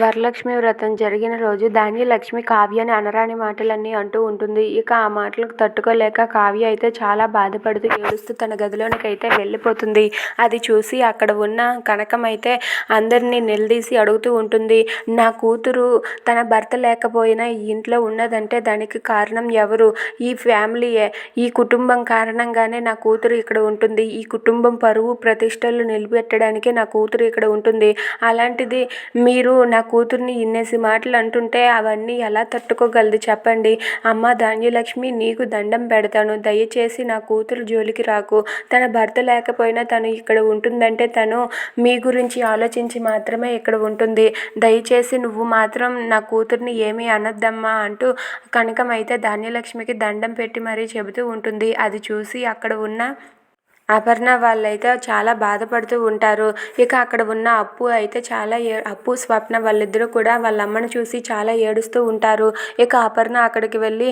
వరలక్ష్మి వ్రతం జరిగిన రోజు ధాన్యలక్ష్మి కావ్యని అనరాని మాటలన్నీ అంటూ ఉంటుంది. ఇక ఆ మాటలకు తట్టుకోలేక కావ్య అయితే చాలా బాధపడుతూ ఏడుస్తూ తన గదిలోనికైతే వెళ్ళిపోతుంది. అది చూసి అక్కడ ఉన్న కనకం అయితే అందరినీ నిలదీసి అడుగుతూ ఉంటుంది. నా కూతురు తన భర్త లేకపోయినా ఈ ఇంట్లో ఉన్నదంటే దానికి కారణం ఎవరు? ఈ ఫ్యామిలీయే. ఈ కుటుంబం కారణంగానే నా కూతురు ఇక్కడ ఉంటుంది. ఈ కుటుంబం పరువు ప్రతిష్టలు నిలబెట్టడానికి నా కూతురు ఇక్కడ ఉంటుంది. అలాంటిది మీరు నా కూతుర్ని ఇన్నేసి మాటలు అంటుంటే అవన్నీ ఎలా తట్టుకోగలదు చెప్పండి. అమ్మా ధాన్యలక్ష్మి నీకు దండం పెడతాను. దయచేసి నా కూతురు జోలికి రాకు. తన భర్త లేకపోయినా తను ఇక్కడ ఉంటుందంటే తను మీ గురించి ఆలోచించి మాత్రమే ఇక్కడ ఉంటుంది. దయచేసి నువ్వు మాత్రం నా కూతుర్ని ఏమీ అనొద్దమ్మా అంటూ కనకం అయితే ధాన్యలక్ష్మికి దండం పెట్టి మరీ చెబుతూ ఉంటుంది. అది చూసి అక్కడ ఉన్న అపర్ణ వాళ్ళైతే చాలా బాధపడుతూ ఉంటారు. ఇక అక్కడ ఉన్న అప్పు అయితే చాలా ఏ అప్పు స్వప్న వాళ్ళిద్దరూ కూడా వాళ్ళ అమ్మను చూసి చాలా ఏడుస్తూ ఉంటారు. ఇక అపర్ణ అక్కడికి వెళ్ళి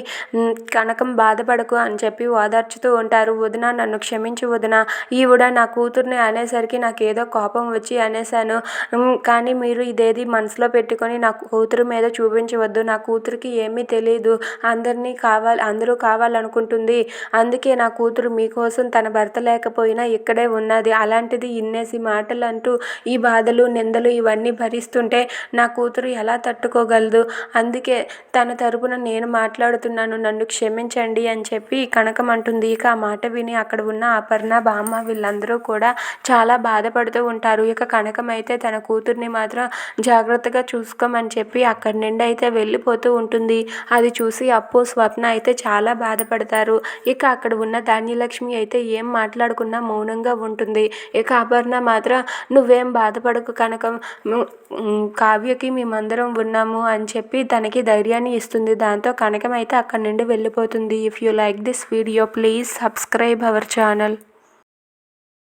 కనకం బాధపడకు అని చెప్పి ఓదార్చుతూ ఉంటారు. వదిన నన్ను క్షమించి వదిన. ఈవిడ నా కూతుర్ని అనేసరికి నాకు ఏదో కోపం వచ్చి అనేశాను. కానీ మీరు ఇదేది మనసులో పెట్టుకొని నా కూతురు మీద చూపించవద్దు. నా కూతురికి ఏమీ తెలియదు అందరినీ కావాలి అందరూ కావాలనుకుంటుంది. అందుకే నా కూతురు మీకోసం తన భర్త లేక లేకపోయినా ఇక్కడే ఉన్నది. అలాంటిది ఇన్నేసి మాటలు అంటూ ఈ బాధలు, నిందలు ఇవన్నీ భరిస్తుంటే నా కూతురు ఎలా తట్టుకోగలదు? అందుకే తన తరపున నేను మాట్లాడుతున్నాను. నన్ను క్షమించండి అని చెప్పి కనకం అంటుంది. ఇక ఆ మాట విని అక్కడ ఉన్న అపర్ణ, బామ్మ వీళ్ళందరూ కూడా చాలా బాధపడుతూ ఉంటారు. ఇక కనకం అయితే తన కూతుర్ని మాత్రం జాగ్రత్తగా చూసుకోమని చెప్పి అక్కడి నుండి అయితే వెళ్ళిపోతూ ఉంటుంది. అది చూసి అప్పు, స్వప్న అయితే చాలా బాధపడతారు. ఇక అక్కడ ఉన్న ధాన్యలక్ష్మి అయితే ఏం మాట్లాడకుండా మౌనంగా ఉంటుంది. ఇక అపర్ణ మాత్రం నువ్వేం బాధపడకు కనకం కావ్యకి మేమందరం ఉన్నాము అని చెప్పి తనకి ధైర్యాన్ని ఇస్తుంది. దాంతో కనకం అయితే అక్కడి నుండి వెళ్ళిపోతుంది. If you like this video please subscribe our channel